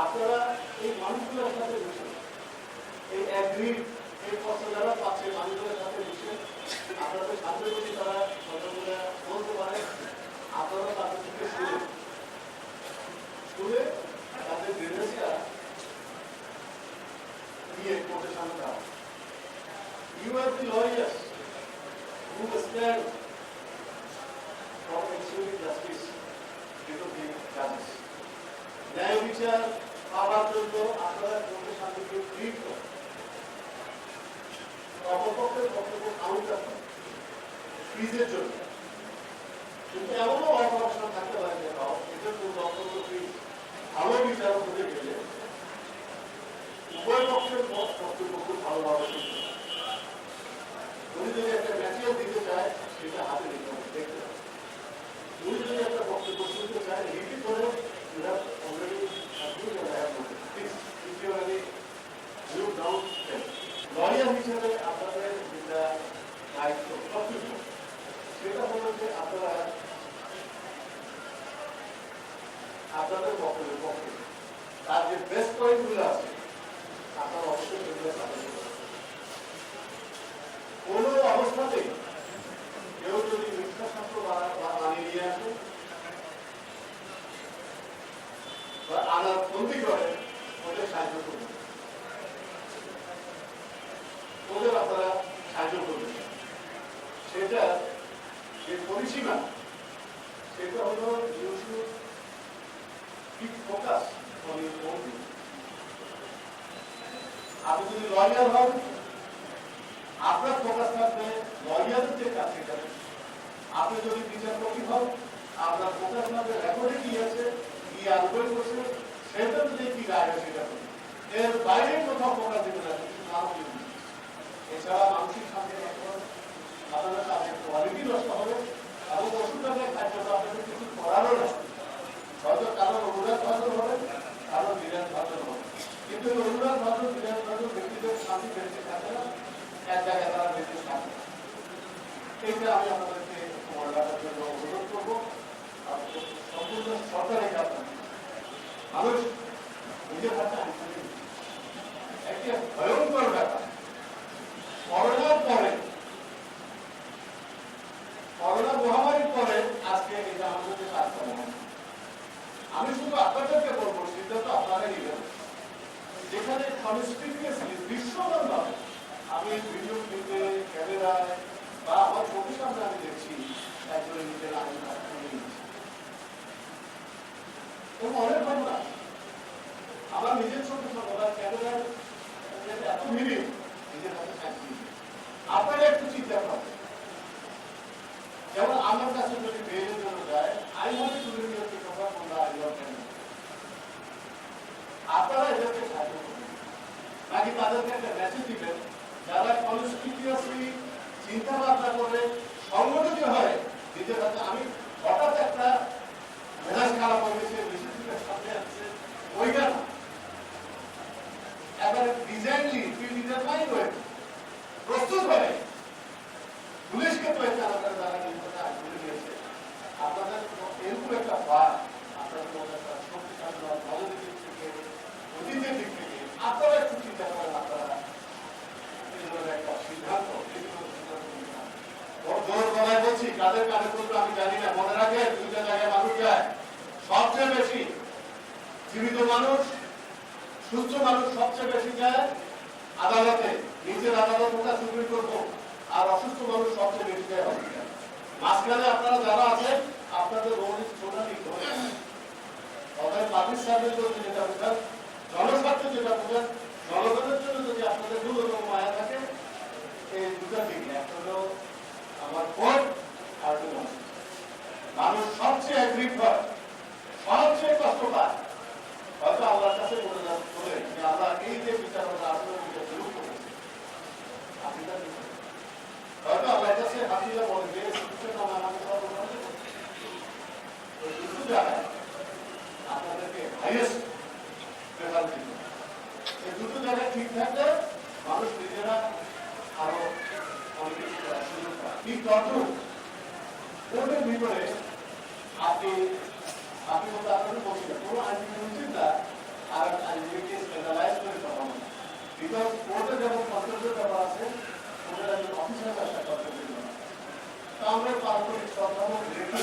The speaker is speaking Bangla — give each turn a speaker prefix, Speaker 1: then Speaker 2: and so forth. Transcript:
Speaker 1: আপনারা এই মানুষগুলোর সাথে মিশেন এই অ্যাগ্রি এই কষ্ট যারা পাচ্ছে মানুষগুলোর সাথে মিশেন আপনাদের সামনে যদি তারা কথাগুলো বলতে পারে আপনারা তাদের থেকে শুনে শুনে তাদের বিজনেসটা নিয়ে কোর্টের সামনে দাও you are the lawyers who stand for ensuring justice before the. ন্যায় বিচার পাওয়ার জন্য। গেলে উভয় পক্ষের খুব ভালোভাবে। উনি যদি একটা ম্যাটেরিয়াল দিতে চায়, সেটা হাতে নিতে হবে উনি যদি একটা বক্তব্য শুনতে চায় কেউ যদি মিথ্যা করে সাহায্য করবেন ওদের আপনারা সাহায্য করবেন সেটা যে পরিসীমা হলো you should keep focus on your own আপনি যদি লয়ার হন, আপনার ফোকাস থাকবে লয়ারের যে কাজ সেটা আপনি যদি বিচারপতি হন, আপনার ফোকাস থাকবে রেকর্ডে কি আছে কি আরোপণ করছে সেটা যদি কি রায় সেটা এর বাইরে কোথাও ফোকাস দিতে না শুধু নাম দিন এছাড়া মানসিক শান্তি নষ্ট হবে আপনাদের কাজের কোয়ালিটি নষ্ট হবে এবং ওষুধটাকে খাদ্যটা আপনাদের কিছু করারও না হয়তো কারোর অনুরাগ ভাজন হবে কারোর বিরাট ভাজন হবে কিন্তু এই অনুরাগ ভাজন বিরাট ভাজন ব্যক্তিদের শান্তি বেঁচে থাকে না এক জায়গায় তারা বেঁচে থাকে না। করোনা মহামারীর পরে আজকে এটা আমাদের কাজ করা আমি শুধু বলব যেখানে আমি ভিডিও ক্লিপে আমার আমি দেখছি নিয়ে ঘটনা আমার নিজের চোখে সর্বদা ক্যামেরার এত ভিড়ে নিজের হাতে সাক্ষী আপনারা একটু চিন্তা করেন যেমন আমার কাছে যদি মেয়েদের জন্য যায় to live your pickup from I want আপনারা এদেরকে সাহায্য নাকি তাদেরকে একটা মেসেজ দিবেন, যারা কনস্টিটিউসলি চিন্তা ভাবনা করে সংগঠিত হয়। দ্বিতীয় কথা, আমি হঠাৎ একটা মেজাজ খারাপ হয়ে গেছে সামনে আসছে। ওইটা না। ডিজাইনলি ডিজাইন হয়ে প্রস্তুত হয়ে পুলিশকে দ্বারা কিন্তু আপনাদের এরকম একটা আপনাদের মধ্যে একটা শক্তিশালী বা ভালো দিক থেকে অতীতের দিক থেকে আপনারা একটু চিন্তা করেন আপনারা এই ধরনের একটা সিদ্ধান্ত এই ধরনের সিদ্ধান্ত নিতে হবে। ওর জোর বলছি কাদের আমি জানি না। মনে রাখে, দুইটা জায়গায় মানুষ যায়। সবচেয়ে বেশি জীবিত মানুষ, সুস্থ মানুষ সবচেয়ে বেশি যায় আদালতে। নিজের আদালত ওটা সুপ্রিম হোক। আর অসুস্থ মানুষ সবচেয়ে বেশি যায় হসপিটাল। মাঝখানে আপনারা যারা আছেন, আপনাদের রোল ইজ টোটালি অতএব পাবলিক সার্ভিস বলতে যেটা বোঝান জনস্বার্থে যেটা বোঝান জনগণের জন্য যদি আপনাদের ন্যূনতম মায়া থাকে এই দুটা দিক একটা হলো আমার কোর্ট আর হলো মানুষ। মানুষ সবচেয়ে অ্যাগ্রিভ হয় সবচেয়ে কষ্ট পায় হয়তো যে বিচারকরা আসলে বিচার শুরু করেছে আপনি তা দেখুন। হয়তো আল্লাহ কাছে হাতিরা বলে যে শিক্ষক আমার আমি সর্ব ওই দুটো জায়গায় আপনাদেরকে হাইয়েস্ট প্রেফার দিতে হবে। এই দুটো জায়গায় ঠিক থাকলে মানুষ নিজেরা আরও অনেক কিছু করার ঠিক তদ্রুপ কোর্টের ভিতরে আপনি আপনি বলতে আপনাদের না কোনো আইনজীবী চিন্তা আর আইনজীবীকে স্পেশালাইজ করে কথা বলা বিকজ কোর্টে যেমন কর্তব্যের ব্যাপার আছে কোর্টের একজন অফিসারের একটা কর্তব্যের তো আমরা পারস্পরিক শ্রদ্ধাবোধ রেখে